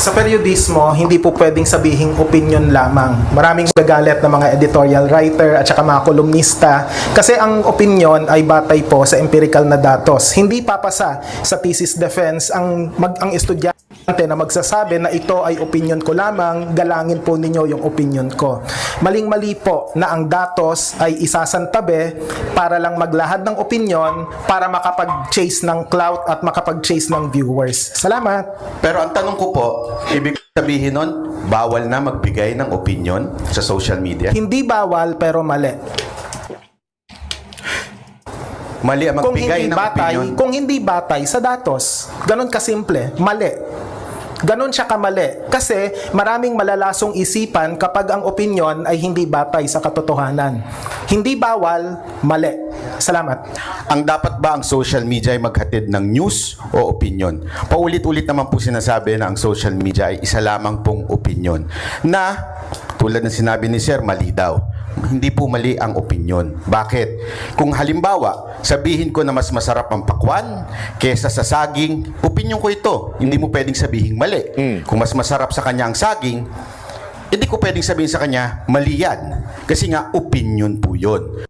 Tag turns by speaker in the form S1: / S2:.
S1: Sa periodismo, hindi po pwedeng sabihing opinion lamang. Maraming gagalit ng mga editorial writer at saka mga kolumnista kasi ang opinion ay batay po sa empirical na datos. Hindi papasa sa thesis defense ang mag ang estudyante na magsasabi na ito ay opinion ko lamang, galangin po ninyo yung opinion ko. Maling-mali po na ang datos ay isasantabi para lang maglahad ng opinion para makapag-chase ng clout at makapag-chase ng viewers. Salamat!
S2: Pero ang tanong ko po, ibig sabihin nun, bawal na magbigay ng opinion sa social media?
S1: Hindi bawal pero mali.
S2: Mali ang
S1: Kung
S2: magbigay
S1: hindi
S2: ng
S1: batay,
S2: opinion.
S1: kung hindi batay sa datos. Ganon kasimple, mali. Ganon siya kamali. Kasi maraming malalasong isipan kapag ang opinion ay hindi batay sa katotohanan. Hindi bawal, mali. Salamat.
S2: Ang dapat ba ang social media ay maghatid ng news o opinion? Paulit-ulit naman po sinasabi na ang social media ay isa lamang pong opinion. Na, tulad ng sinabi ni Sir, mali daw. Hindi po mali ang opinion. Bakit? Kung halimbawa, sabihin ko na mas masarap ang pakwan kesa sa saging, opinion ko ito. Hindi mo pwedeng sabihin mali. Kung mas masarap sa kanya ang saging, hindi ko pwedeng sabihin sa kanya, mali yan. Kasi nga, opinion po yun.